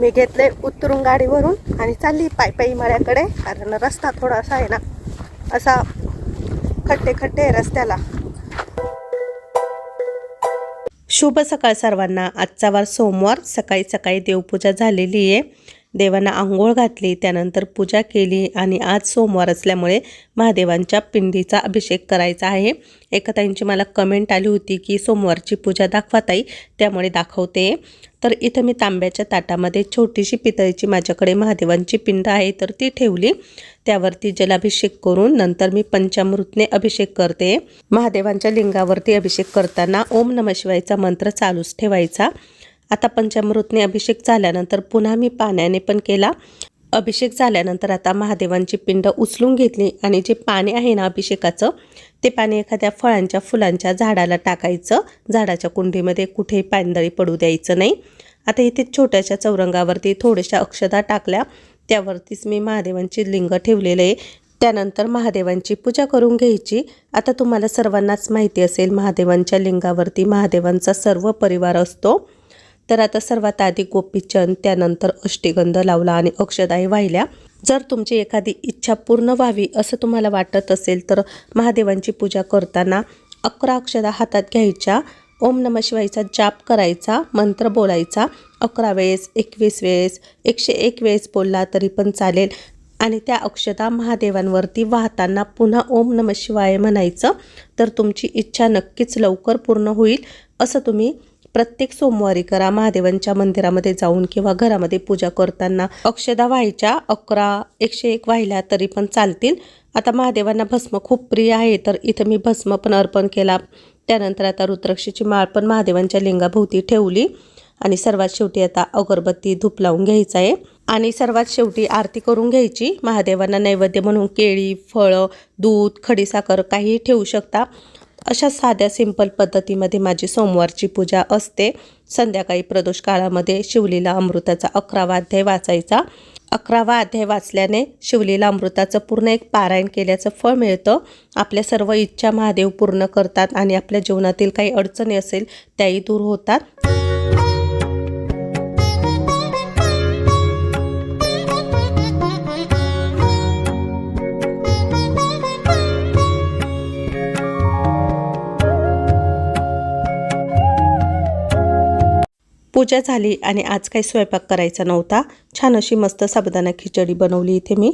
मी घेतले उतरून गाडीवरून आणि चालली पायी पायी मळ्याकडे. कारण रस्ता थोडासा आहे ना असा खड्डे खड्डे रस्त्याला. शुभ सकाळ सर्वांना. आजचा वार सोमवार. सकाळी सकाळी देवपूजा झालेली आहे. देवांना आंघोळ घातली त्यानंतर पूजा केली आणि आज सोमवार असल्यामुळे महादेवांच्या पिंडीचा अभिषेक करायचा आहे. एका ताईंची मला कमेंट आली होती की सोमवारची पूजा दाखवा ताई. त्यामुळे दाखवते. तर इथं मी तांब्याच्या ताटामध्ये छोटीशी पितळीची माझ्याकडे महादेवांची पिंड आहे तर ती ठेवली. त्यावरती जलाभिषेक करून नंतर मी पंचामृतने अभिषेक करते. महादेवांच्या लिंगावरती अभिषेक करताना ओम नम शिवायचा मंत्र चालूच ठेवायचा. आता पंचामृतने अभिषेक झाल्यानंतर पुन्हा मी पाण्याने पण केला. अभिषेक झाल्यानंतर आता महादेवांची पिंड उचलून घेतली आणि जे पाणी आहे ना अभिषेकाचं ते पाणी एखाद्या फळांच्या फुलांच्या झाडाला टाकायचं. झाडाच्या कुंडीमध्ये कुठेही पानदळी पडू द्यायचं नाही. आता इथे छोट्याशा चौरंगावरती थोड्याशा अक्षदा टाकल्या. त्यावरतीच मी महादेवांची लिंग ठेवलेले आहे. त्यानंतर महादेवांची पूजा करून घ्यायची. आता तुम्हाला सर्वांनाच माहिती असेल महादेवांच्या लिंगावरती महादेवांचा सर्व परिवार असतो. तर आता सर्वात आधी गोपीचंद त्यानंतर अष्टीगंध लावला आणि अक्षदाही वाहिल्या. जर तुमची एखादी इच्छा पूर्ण व्हावी असं तुम्हाला वाटत असेल तर महादेवांची पूजा करताना अकरा अक्षदा हातात घ्यायच्या. ओम नम शिवायचा जाप करायचा मंत्र बोलायचा. अकरा वेळेस एकवीस वेळेस एकशे एक वेळेस बोलला तरी पण चालेल. आणि त्या अक्षता महादेवांवरती वाहताना पुन्हा ओम नम शिवाय म्हणायचं. तर तुमची इच्छा नक्कीच लवकर पूर्ण होईल असं तुम्ही प्रत्येक सोमवारी करा महादेवांच्या मंदिरामध्ये जाऊन किंवा घरामध्ये पूजा करताना अक्षदा व्हायच्या अकरा एकशे एक वाहिल्या तरी पण चालतील. आता महादेवांना भस्म खूप प्रिय आहे तर इथं मी भस्म पण अर्पण केला. त्यानंतर आता रुद्राक्षीची माळ पण महादेवांच्या लिंगाभोवती ठेवली. आणि सर्वात शेवटी आता अगरबत्ती धूप लावून घ्यायचा आहे. आणि सर्वात शेवटी आरती करून घ्यायची. महादेवांना नैवेद्य म्हणून केळी फळं दूध खडीसाखर काहीही ठेवू शकता. अशा साध्या सिंपल पद्धतीमध्ये माझी सोमवारची पूजा असते. संध्याकाळी प्रदोष काळामध्ये शिवलीला अमृताचा अकरावा अध्याय वाचायचा. अकरावा अध्याय वाचल्याने शिवलीला अमृताचं पूर्ण एक पारायण केल्याचं फळ मिळतं. आपल्या सर्व इच्छा महादेव पूर्ण करतात आणि आपल्या जीवनातील काही अडचणी असेल त्याही दूर होतात. पूजा झाली आणि आज काही स्वयंपाक करायचा नव्हता. छान अशी मस्त साबुदाणा खिचडी बनवली इथे मी.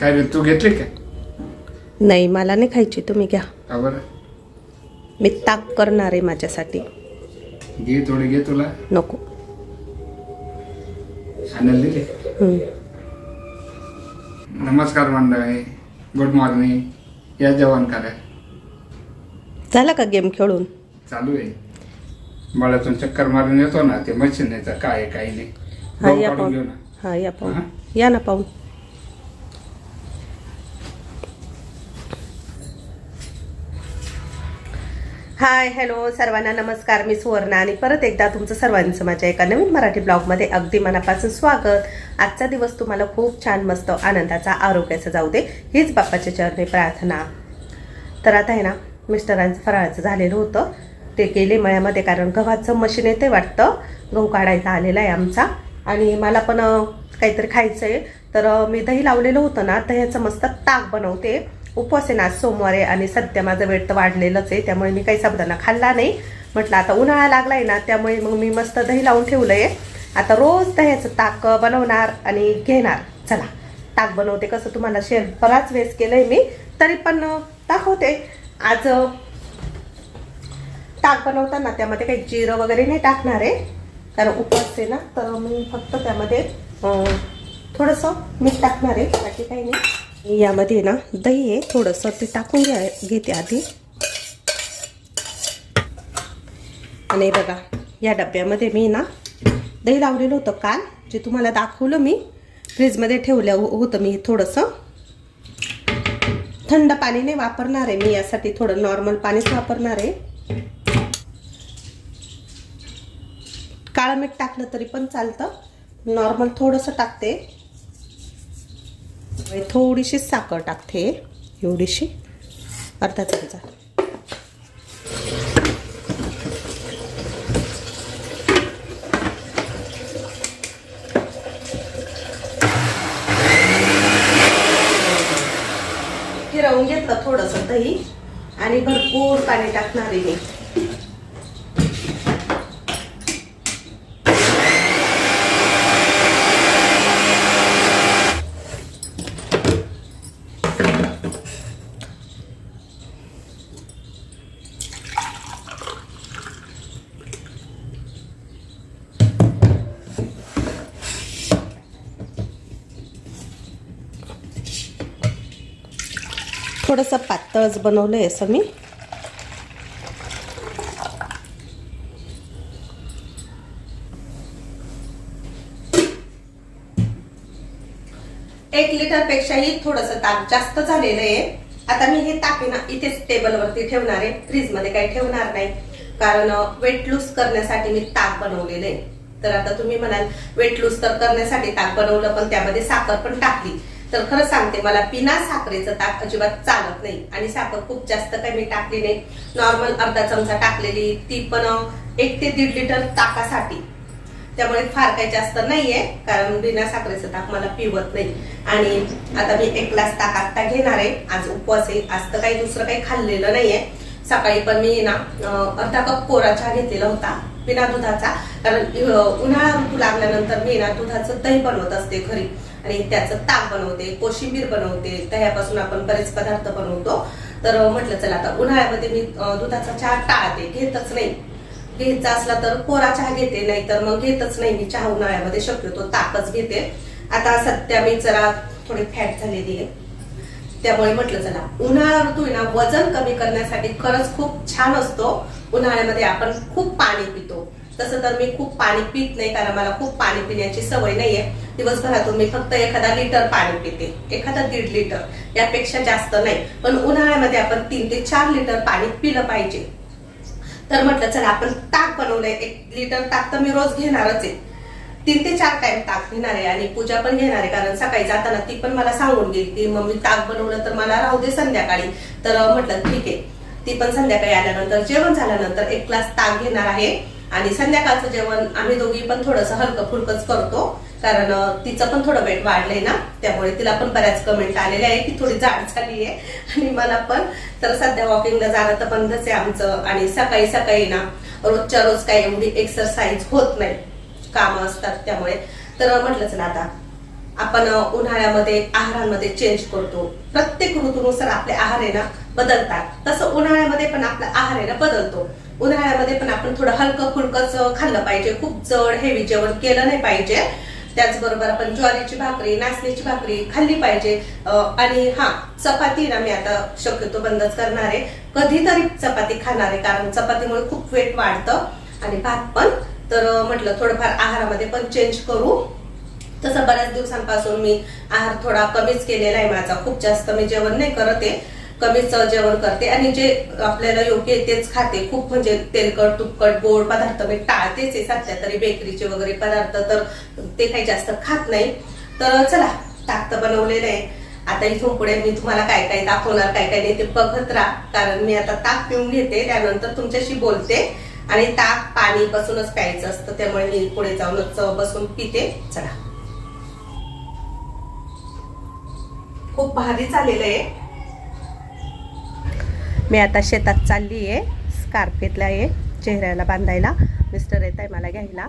काय तू घेतली का नाही मला नाही खायची तुम्ही घ्या. मी ताक करणार आहे माझ्यासाठी. घे थोडी घे तुला. नको. नमस्कार मंडळी गुड मॉर्निंग. या जेवण करा. झाला का गेम खेळून? चालू आहे. बाळातून चक्कर मारून येतो ना ते मशीन येतं काय आहे, काही नाही. हा भाऊ या काढून घेऊ पाहून ना. हा या पाहून? या ना पाहून. हाय हॅलो सर्वांना नमस्कार. मी सुवर्णा आणि परत एकदा तुमचं सर्वांचं माझ्या एका नवीन मराठी ब्लॉगमध्ये अगदी मनापासून स्वागत. आजचा दिवस तुम्हाला खूप छान मस्त आनंदाचा आरोग्याचा जाऊ दे हीच बाप्पाच्या चरणी प्रार्थना. तर आता आहे ना मिस्टरांचं फराळाचं झालेलं होतं. ते केले मळ्यामध्ये कारण गव्हाचं मशीन येते वाटतं. गहू काढायचा आलेला आहे आमचा. आणि मला पण काहीतरी खायचं आहे तर मी दही लावलेलं होतं ना दह्याचं मस्त ताक बनवते. उपवास आहे ना आज सोमवार आहे आणि सध्या माझं वेट तर वाढलेलंच आहे. त्यामुळे मी काही साबुदाणा खाल्ला नाही. म्हटलं आता उन्हाळा लागला आहे ना त्यामुळे मग मी मस्त दही लावून ठेवलं आहे आता रोज दह्याचं ताक बनवणार आणि घेणार. चला ताक बनवते कसं तुम्हाला शेअर बराच वेळेस आहे मी. तरी पण दाखवते. आज ताक बनवताना त्यामध्ये काही जिरं वगैरे नाही टाकणार आहे. कारण उपवास आहे ना तर मी फक्त त्यामध्ये थोडंसं मीठ टाकणार आहे. बाकी काही नाही. यामध्ये ना दही आहे थोडंसं ते टाकून घ्या घेते आधी. आणि बघा या डब्यामध्ये मी ना दही लावलेलं होतं काल जे तुम्हाला दाखवलं मी. फ्रीजमध्ये ठेवलं हो- होतं मी थोडंसं. थंड पाणी नाही वापरणार आहे मी यासाठी थोडं नॉर्मल पाणीच वापरणार आहे. काळं मीठ टाकलं तरी पण चालतं. नॉर्मल थोडंसं टाकते. थोडीशी साखर टाकते एवढीशी. अर्धा चमचा टाकून घेतलं थोडंसं दही आणि भरपूर पाणी टाकणार आहे मी. थोडंसं पातळच बनवलं आहे असं मी. एक लिटरपेक्षाही थोडंसं ताक जास्त झालेलं आहे. आता मी हे ताक ना इथेच टेबलवरती ठेवणार आहे. फ्रीजमध्ये काही ठेवणार नाही. कारण वेट लूज करण्यासाठी मी ताक बनवलेलं आहे. तर आता तुम्ही म्हणाल वेट लूज तर करण्यासाठी ताक बनवलं पण त्यामध्ये साखर पण टाकली. तर खरं सांगते मला बिना साखरेचं ताक अजिबात चालत नाही. आणि साखर खूप जास्त काही मी टाकली नाही नॉर्मल अर्धा चमचा टाकलेली ती पण एक ते दीड लिटर ताकासाठी. त्यामुळे फार काही जास्त नाहीये कारण बिना साखरेचं ताक मला पिवत नाही. आणि आता मी एक ग्लास ताक आत्ता घेणार आहे. आज उपवास आहे आज तर काही दुसरं काही खाल्लेलं नाहीये. सकाळी पण मी ना अर्धा कप कोरा चहा घेतलेला होता बिना दुधाचा. कारण उन्हाळा ऋतू लागल्यानंतर मी ना दुधाचं दही बनवत असते घरी. आणि त्याचं ताक बनवते कोशिंबीर बनवते दह्यापासून आपण बरेच पदार्थ बनवतो. तर म्हटलं चला आता उन्हाळ्यामध्ये मी दुधाचा चहा टाळते घेतच नाही. घ्यायचा असला तर कोरा चहा घेते नाहीतर मग घेतच नाही मी चहा उन्हाळ्यामध्ये शक्यतो ताकच घेते. आता सध्या मी जरा थोडी फॅट झालेली आहे. त्यामुळे म्हटलं चला उन्हाळा ऋतू आहे ना वजन कमी करण्यासाठी खरंच खूप छान असतो. उन्हाळ्यामध्ये आपण खूप पाणी पितो. तसं तर मी खूप पाणी पित नाही कारण मला खूप पाणी पिण्याची सवय नाहीये. दिवसभरातून मी फक्त एखादा लिटर पाणी पिते. एखादा दीड लिटर यापेक्षा जास्त नाही. पण उन्हाळ्यामध्ये आपण तीन ते चार लिटर पाणी पिलं पाहिजे. तर म्हटलं चला आपण ताक बनवलंय. एक लिटर ताक तर मी रोज घेणारच आहे. तीन ते चार टाइम ताक घेणार आहे आणि पूजा पण घेणार आहे कारण सकाळी जाताना ती पण मला सांगून गेली की मम्मी ताक बनवलं तर मला राहू दे संध्याकाळी. तर म्हटलं ठीक आहे. ती पण संध्याकाळी आल्यानंतर जेवण झाल्यानंतर एक ग्लास ताक घेणार आहे. आणि संध्याकाळचं जेवण आम्ही दोघी पण थोडंसं हलकं फुलकंच करतो. कारण तिचं पण थोडं वेट वाढलंय ना त्यामुळे तिला पण बऱ्याच कमेंट आलेल्या आहे की थोडी जाड झाली आहे आणि मला पण तर सध्या वॉकिंगला जाणं तर बंदच आहे आमचं. आणि सकाळी सकाळी ना रोजच्या रोज काही एवढी एक्सरसाइज होत नाही. कामं असतात त्यामुळे. तर म्हटलंच ना आता आपण उन्हाळ्यामध्ये आहारांमध्ये चेंज करतो. प्रत्येक ऋतूनुसार आपले आहार आहे ना बदलतात. तसं उन्हाळ्यामध्ये पण आपला आहार आहे ना बदलतो. उन्हाळ्यामध्ये पण आपण थोडं हलकं फुलकंच खाल्लं पाहिजे. खूप जड हेवी जेवण केलं नाही पाहिजे. त्याचबरोबर आपण ज्वारीची भाकरी नाचणीची भाकरी खाल्ली पाहिजे. आणि हा चपाती ना मी आता शक्यतो बंदच करणार आहे. कधीतरी चपाती खाणार आहे कारण चपातीमुळे खूप वेट वाढतं आणि भात पण. तर म्हटलं थोडंफार आहारामध्ये पण चेंज करू. तसं बऱ्याच दिवसांपासून मी आहार थोडा कमीच केलेला आहे. माझा खूप जास्त मी जेवण नाही करत आहे. कमीच जेवण करते आणि जे आपल्याला योग्य आहे तेच खाते. खूप म्हणजे तेलकट तुपकट गोड पदार्थ म्हणजे मी टाळतेच आहे सध्या तरी बेकरीचे वगैरे पदार्थ तर ते काही जास्त खात नाही. तर चला ताक तर बनवलेलं आहे. आता इथून पुढे मी तुम्हाला काय काय दाखवणार काय काय नाही ते बघत राहा. कारण मी आता ताक पिऊन घेते त्यानंतर तुमच्याशी बोलते. आणि ताक पाणी बसूनच प्यायचं असतं त्यामुळे मी पुढे जाऊनच बसून पिते. चला. खूप भारी झालेलं आहे. मी आता शेतात चालली आहे. स्कार्फेतला आहे चेहऱ्याला बांधायला. मिस्टर येत आहे मला घ्यायला.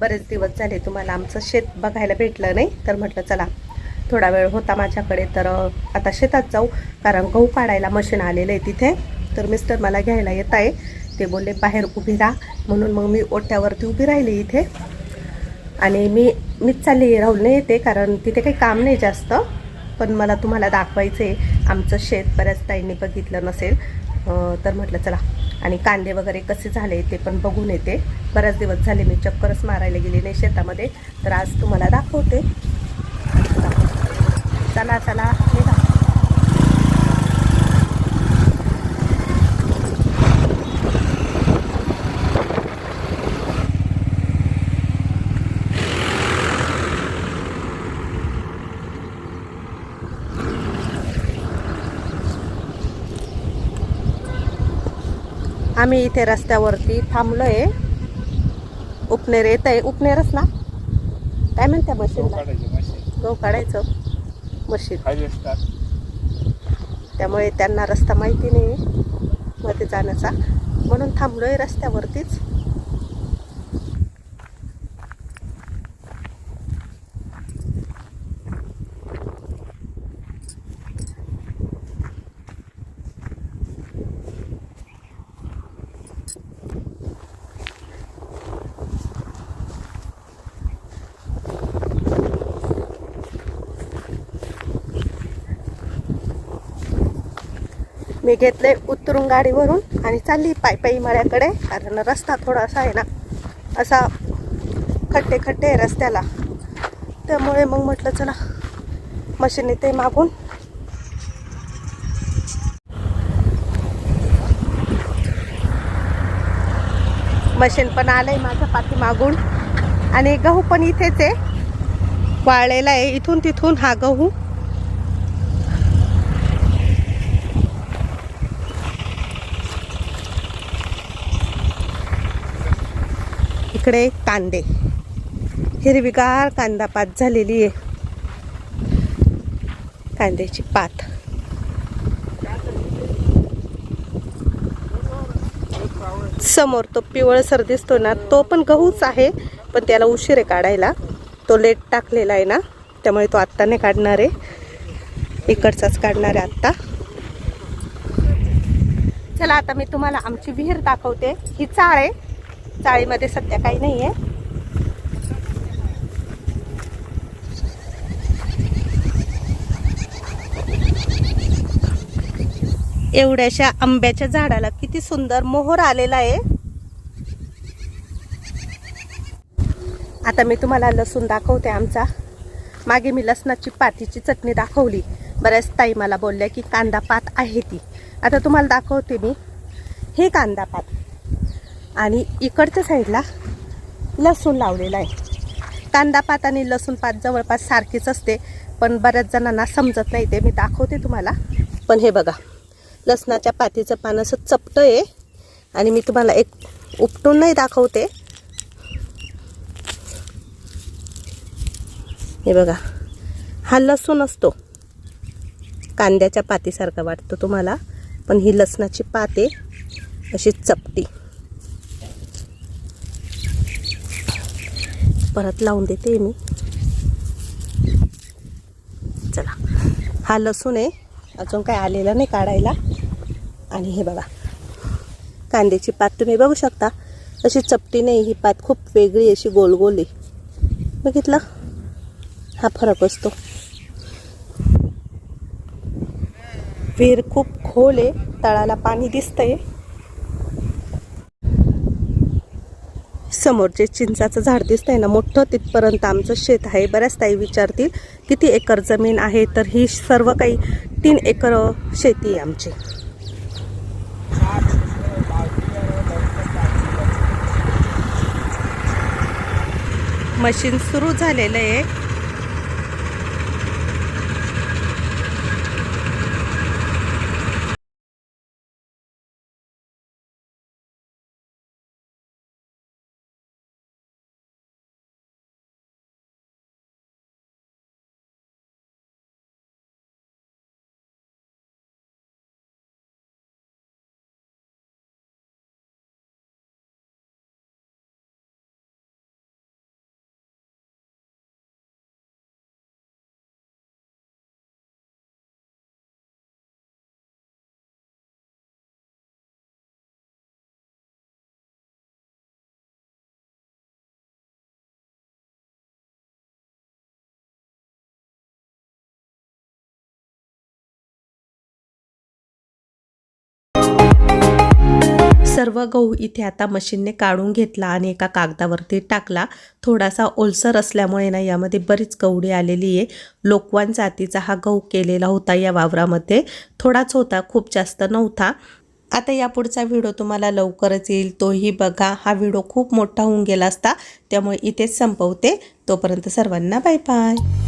बरेच दिवस झाले तुम्हाला आमचं शेत बघायला भेटलं नाही तर म्हटलं चला थोडा वेळ होता माझ्याकडे तर आता शेतात जाऊ. कारण गहू काढायला मशीन आलेलं आहे तिथे. तर मिस्टर मला घ्यायला येत आहे. ते बोलले बाहेर उभी राहा. म्हणून मग मी ओट्यावरती उभी राहिली इथे. आणि मी मीच चालली राहुल नाही येते. कारण तिथे काही काम नाही जास्त. पण मला तुम्हाला दाखवायचं आहे आमचं शेत बऱ्याच ताईंनी बघितलं नसेल. तर म्हटलं चला. आणि कांदे वगैरे कसे झाले ते पण बघून येते. बऱ्याच दिवस झाले मी चक्करच मारायला गेले नाही शेतामध्ये. तर आज तुम्हाला दाखवते. चला चला मी निघा. आम्ही इथे रस्त्यावरती थांबलोय. उपनेर येत आहे उपनेरच ना? काय म्हणत्या काढायची मशीन. गहू काढायचं? मशीन. त्यामुळे त्यांना रस्ता माहिती नाही मध्ये जाण्याचा. म्हणून थांबलोय रस्त्यावरतीच. मी घेतले उतरून गाडीवरून आणि चालली पायी पायी मळ्याकडे. कारण रस्ता थोडासा आहे ना असा खड्डे खड्डे आहे रस्त्याला. त्यामुळे मग म्हटलं चला मशीन ते मागून. मशीन पण आलंय माझ्या पाठी मागून. आणि गहू पण इथेच आहे. वाळलेला आहे इथून तिथून हा गहू. इकडे कांदे. हिरवीगार कांदा पात झालेली आहे. कांद्याची पात. समोर तो पिवळसर दिसतो ना तो पण गहूच आहे पण त्याला उशीर आहे काढायला. तो लेट टाकलेला आहे ना त्यामुळे तो आत्ता नाही काढणार आहे. इकडचाच काढणार आहे आत्ता. चला आता मी तुम्हाला आमची विहीर दाखवते. ही चाळ आहे. चाळीमध्ये सध्या काही नाही आहे. एवढ्याशा आंब्याच्या झाडाला किती सुंदर मोहर आलेला आहे. आता मी तुम्हाला लसूण दाखवते आमचा. मागे मी लसणाची पातीची चटणी दाखवली. बऱ्याच ताई मला बोलल्या की कांदा पात आहे ती. आता तुम्हाला दाखवते मी. हे कांदा पात. आणि इकडच्या साईडला लसूण लावलेला आहे. कांदा पात आणि लसूण पात जवळपास सारखीच असते पण बऱ्याच जणांना समजत नाही ते. मी दाखवते तुम्हाला. पण हे बघा लसणाच्या पातीचं पान असं चपटं आहे. आणि मी तुम्हाला एक उपटून नाही दाखवते. हे बघा हा लसूण असतो. कांद्याच्या पातीसारखा वाटतो तुम्हाला पण ही लसणाची पात आहे अशी चपटी. परत लावून देते मी. चला. हा लसूण आहे. अजून काय आलेला नाही काढायला. आणि हे बघा. कांद्याची पात तुम्ही बघू शकता. अशी चपटी नाही ही पात खूप वेगळी अशी गोल गोल आहे. बघितलं? हा फरक असतो. विहीर खूप खोल आहे. तळाला पाणी दिसतंय. समोर जे चिंचाचं झाड दिसतंय ना मोठं तिथपर्यंत आमचं शेत आहे. बऱ्याच ताई विचारतील किती एकर जमीन आहे? तर ही सर्व काही तीन एकर शेती आहे आमची. मशीन सुरू झालेलं आहे. सर्व गहू इथे आता मशीनने काढून घेतला आणि एका कागदावरती टाकला. थोडासा ओलसर असल्यामुळे ना यामध्ये बरीच गवडी आलेली आहे. लोकवान जातीचा हा गहू केलेला होता या वावरामध्ये. थोडाच होता खूप जास्त नव्हता. आता या पुढचा व्हिडिओ तुम्हाला लवकरच येईल. तोही बघा. हा व्हिडिओ खूप मोठा होऊन गेला असता त्यामुळे इथेच संपवते. तोपर्यंत सर्वांना बाय बाय.